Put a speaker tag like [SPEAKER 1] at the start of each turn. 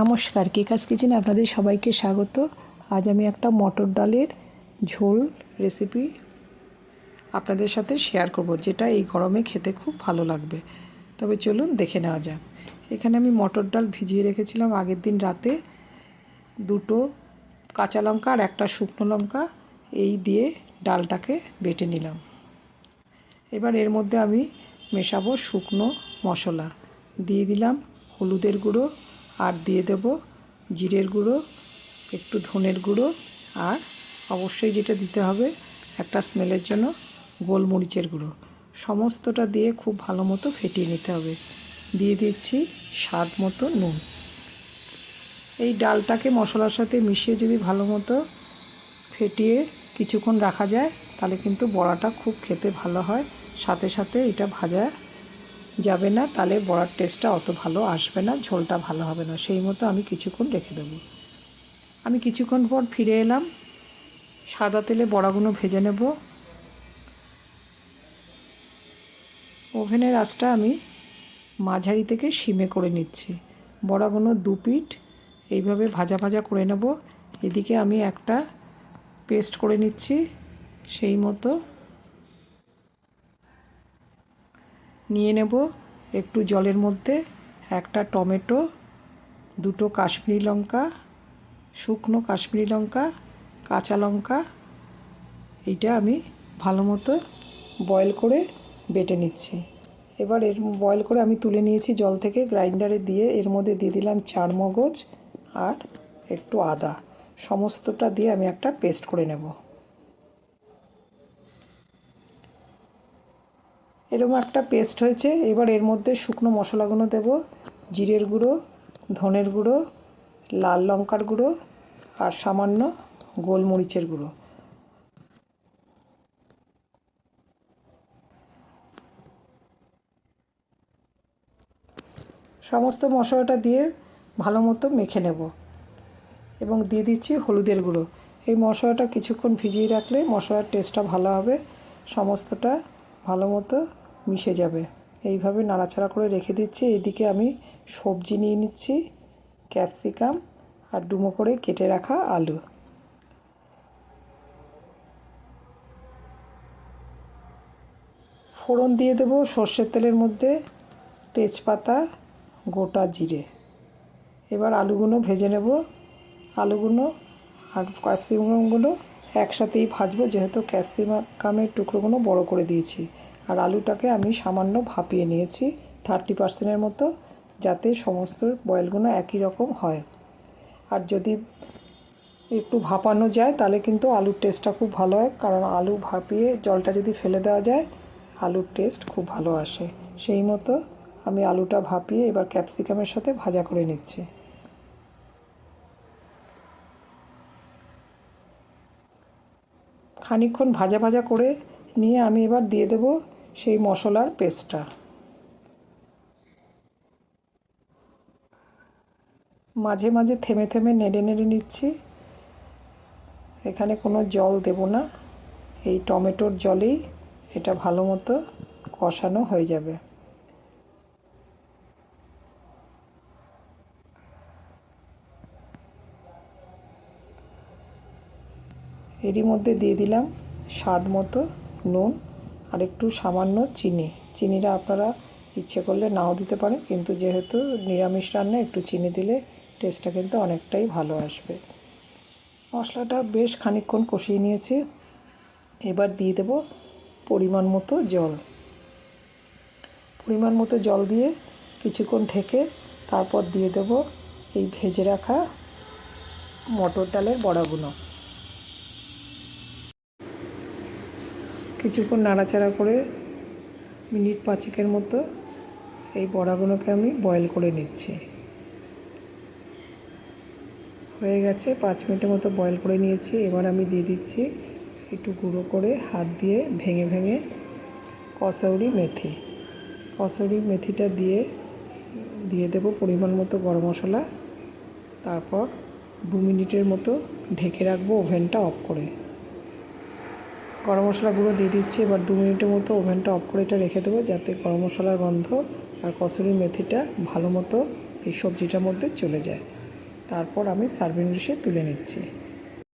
[SPEAKER 1] নমস্কার কেকাস কিচেনে আপনাদের সবাইকে স্বাগত। আজ আমি একটা মটর ডালের ঝোল রেসিপি আপনাদের সাথে শেয়ার করব, যেটা এই গরমে খেতে খুব ভালো লাগবে। তবে চলুন দেখে নেওয়া যাক। এখানে আমি মটর ডাল ভিজিয়ে রেখেছিলাম আগের দিন রাতে। দুটো কাঁচা লঙ্কা আর একটা শুকনো লঙ্কা এই দিয়ে ডালটাকে বেটে নিলাম। এবার এর মধ্যে আমি মেশাবো শুকনো মশলা। দিয়ে দিলাম হলুদের গুঁড়ো আর দিয়ে দেব জিরের গুঁড়ো, একটু ধনের গুঁড়ো আর অবশ্যই যেটা দিতে হবে একটা স্মেলের জন্য গোলমরিচের গুঁড়ো। সমস্তটা দিয়ে খুব ভালো মতো ফেটিয়ে নিতে হবে। দিয়ে দিচ্ছি স্বাদ মতো নুন। এই ডালটাকে মশলার সাথে মিশিয়ে যদি ভালো মতো ফেটিয়ে কিছুক্ষণ রাখা যায়, তাহলে কিন্তু বড়াটা খুব খেতে ভালো হয়। সাথে সাথে এটা ভাজা যাবে না, তাহলে বড়ার টেস্টটা অত ভালো আসবে না, ঝোলটা ভালো হবে না। সেই মতো আমি কিছুক্ষণ রেখে দেবো। আমি কিছুক্ষণ পর ফিরে এলাম। সাদা তেলে বড়াগুলো ভেজে নেব। ওভেনের আঁচটা আমি মাঝারি থেকে সিমে করে নিচ্ছি। বড়াগুলো দু পিঠ, এইভাবে ভাজা ভাজা করে নেব। এদিকে আমি একটা পেস্ট করে নিচ্ছি, সেই মতো। নিয়ে নেব একটু জলের মধ্যে, একটা টমেটো, দুটো কাশ্মীরি লঙ্কা, শুকনো কাশ্মীরি লঙ্কা, কাঁচা লঙ্কা, এইটা আমি ভালো মতো বয়েল করে বেটে নিচ্ছি। এবার এর বয়েল করে আমি তুলে নিয়েছি জল থেকে, গ্রাইন্ডারে দিয়ে এর মধ্যে দিয়ে দিলাম চার মগজ আর একটু আদা। সমস্তটা দিয়ে আমি একটা পেস্ট করে নেব। এরকম একটা পেস্ট হয়েছে। এবার এর মধ্যে শুকনো মশলাগুলো দেব। জিরের গুঁড়ো, ধনের গুঁড়ো, লাল লঙ্কার গুঁড়ো আর সামান্য গোলমরিচের গুঁড়ো। সমস্ত মশলাটা দিয়ে ভালো মতো মেখে নেব। এবং দিয়ে দিচ্ছি হলুদের গুঁড়ো। এই মশলাটা কিছুক্ষণ ভিজিয়ে রাখলে মশলার টেস্টটা ভালো হবে। সমস্তটা ভালো মতো মিশে যাবে। এইভাবে নাড়াচাড়া করে রেখে দিচ্ছি। এদিকে আমি সবজি নিয়ে নিচ্ছি, ক্যাপসিকাম আর ডুমো করে কেটে রাখা আলু। ফোড়ন দিয়ে দেবো সর্ষের তেলের মধ্যে তেজপাতা, গোটা জিরে। এবার আলুগুলো ভেজে নেব। আলুগুলো আর ক্যাপসিকামগুলো একসাথেই ভাজবো, যেহেতু ক্যাপসিকামের টুকরোগুলো বড় করে দিয়েছি। আর আলুটাকে আমি সামান্য ভাপিয়ে নিয়েছি থার্টি পার্সেন্টের মতো, যাতে সমস্ত বয়েলগুলো একই রকম হয়। আর যদি একটু ভাপানো যায়, তাহলে কিন্তু আলুর টেস্টটা খুব ভালো হয়, কারণ আলু ভাপিয়ে জলটা যদি ফেলে দেওয়া যায়, আলুর টেস্ট খুব ভালো আসে। সেই মতো আমি আলুটা ভাপিয়ে এবার ক্যাপসিকামের সাথে ভাজা করে নিচ্ছি। খানিকক্ষণ ভাজা ভাজা করে নিয়ে আমি এবার দিয়ে দেব সেই মশলার পেস্টটা। মাঝে মাঝে থেমে থেমে নেড়ে নেড়ে নিচ্ছি। এখানে কোনো জল দেব না। এই টমেটোর জলেই এটা ভালো মতো কষানো হয়ে যাবে। এরই মধ্যে দিয়ে দিলাম স্বাদ মতো নুন। আর একটু সামান্য চিনি। চিনিটা আপনারা ইচ্ছে করলে নাও দিতে পারেন, কিন্তু যেহেতু নিরামিষ রান্না, একটু চিনি দিলে টেস্টটা কিন্তু অনেকটাই ভালো আসবে। মশলাটা বেশ খানিকক্ষণ কষিয়ে নিয়েছি। এবার দিয়ে দেব পরিমাণ মতো জল। পরিমাণ মতো জল দিয়ে কিছুক্ষণ ঢেকে তারপর দিয়ে দেব এই ভেজে রাখা মটর ডালের বড়াগুলো। কিছুক্ষণ নাড়াচাড়া করে মিনিট পাঁচেকের মতো এই বড়াগুলোকে আমি বয়েল করে নিচ্ছি। হয়ে গেছে, পাঁচ মিনিটের মতো বয়েল করে নিয়েছি। এবার আমি দিয়ে দিচ্ছি একটু গুঁড়ো করে হাত দিয়ে ভেঙে ভেঙে কসৌরি মেথি। কসৌরি মেথিটা দিয়ে দিয়ে দেবো পরিমাণ মতো গরম মশলা। তারপর দু মিনিটের মতো ঢেকে রাখব ওভেনটা অফ করে। গরম মশলাগুলো দিয়ে দিচ্ছি। এবার দু মিনিটের মতো ওভেনটা অফ করে এটা রেখে দেবো যাতে গরম মশলার গন্ধ আর কসুরি মেথিটা ভালো মতো এই সবজিটার মধ্যে চলে যায়। তারপর আমি সার্ভিং ডিশে তুলে নিচ্ছি।